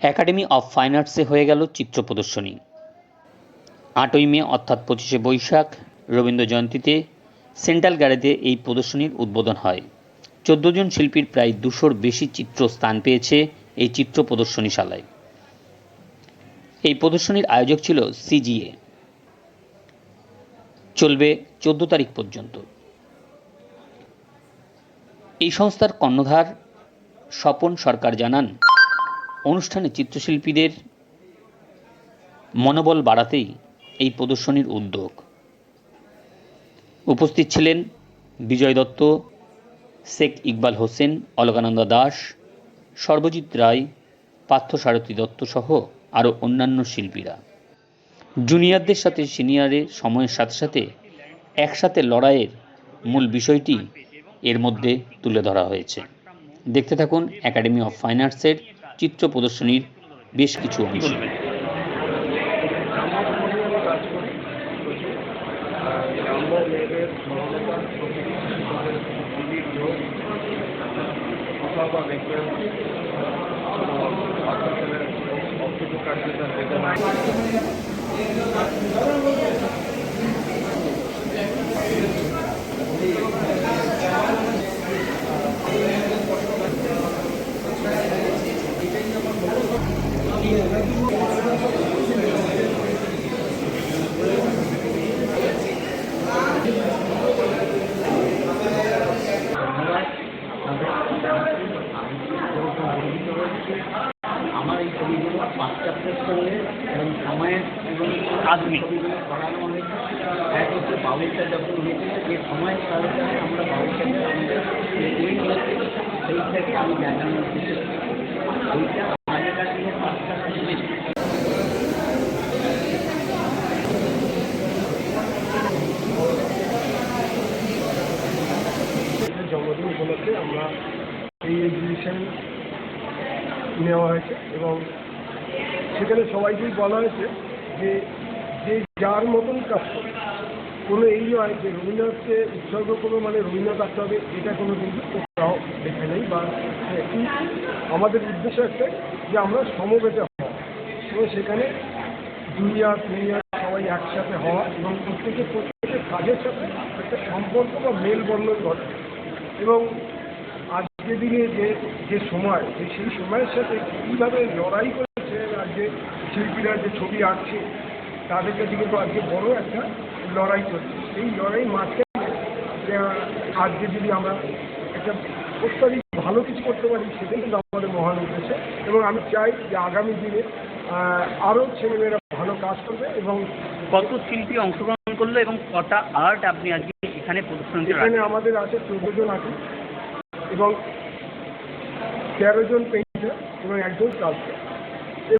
Academy of fine আর্টসে হয়ে গেল চিত্র প্রদর্শনী। আটই মে, অর্থাৎ পঁচিশে বৈশাখ, রবীন্দ্র জয়ন্তীতে সেন্ট্রাল গ্যালারিতে এই প্রদর্শনীর উদ্বোধন হয়। চোদ্দ জন শিল্পীর প্রায় দুশোর বেশি চিত্র স্থান পেয়েছে এই চিত্র প্রদর্শনীশালায়। এই প্রদর্শনীর আয়োজক ছিল সিজিএ চলবে চোদ্দ তারিখ পর্যন্ত। এই সংস্থার কর্ণধার স্বপন সরকার জানান অনুষ্ঠানে চিত্রশিল্পীদের মনোবল বাড়াতেই এই প্রদর্শনীর উদ্যোগ। উপস্থিত ছিলেন বিজয় দত্ত, শেখ ইকবাল হোসেন, অলকানন্দা দাস, সর্বজিৎ রায় পার্থসারথী দত্ত সহ আরও অন্যান্য শিল্পীরা। জুনিয়রদের সাথে সিনিয়রের সময়ের সাথে সাথে একসাথে লড়াইয়ের মূল বিষয়টি এর মধ্যে তুলে ধরা হয়েছে। দেখতে থাকুন একাডেমি অফ ফাইন আর্টসের চিত্র প্রদর্শনীর বেশ কিছু অংশ। করলে এবং সময়ের এবং আধুনিক ছবিগুলো করানো হয়েছে এক হচ্ছে বাবুইটা যখন হয়েছে যে সময়ের সাথে আমরা বাবুইটাকে আমাদের তৈরি করেছি সেই থেকে আমি দিনে পাঁচটা ছবি এর জন্মদিন উপলক্ষে আমরা এই এক্সিবিশন নেওয়া হয়েছে এবং সেখানে সবাইকেই বলা হয়েছে যে যে যার মতন কাজ করে কোনো এই নয় যে রবীন্দ্রনাথকে উৎসর্গ করব মানে রবীন্দ্রনাথ আসতে হবে, এটা কোনো কিন্তু কোথাও দেখে নেই বা আমাদের উদ্দেশ্য একটা যে আমরা সমবেত হওয়া। এবং সেখানে জুনিয়র সিনিয়র সবাই একসাথে হওয়া এবং প্রত্যেকে প্রত্যেকের কাজের সাথে একটা সম্পর্ক বা মেলবন্ধন ঘটে এবং আজকের দিনে যে যে সময়, যে সেই সময়ের সাথে কীভাবে লড়াই আজকে শিল্পীরা যে ছবি আঁকছে তাদের কাছে কিন্তু আজকে বড় একটা লড়াই চলছে। সেই লড়াই মাঝখানে আজকে যদি আমরা একটা প্রস্তাবিক ভালো কিছু করতে পারি সেটাই কিন্তু আমাদের মহান উদ্দেশ্য। এবং আমি চাই যে আগামী দিনে আরও ছেলেমেয়েরা ভালো কাজ করবে এবং কত শিল্পী অংশগ্রহণ করল এবং কটা আর্ট আপনি আজকে এখানে প্রদর্শনীতে এখানে আমাদের আছে চৌদ্দ জন আছে এবং তেরো জন পেইন্টার এবং একজন কালচার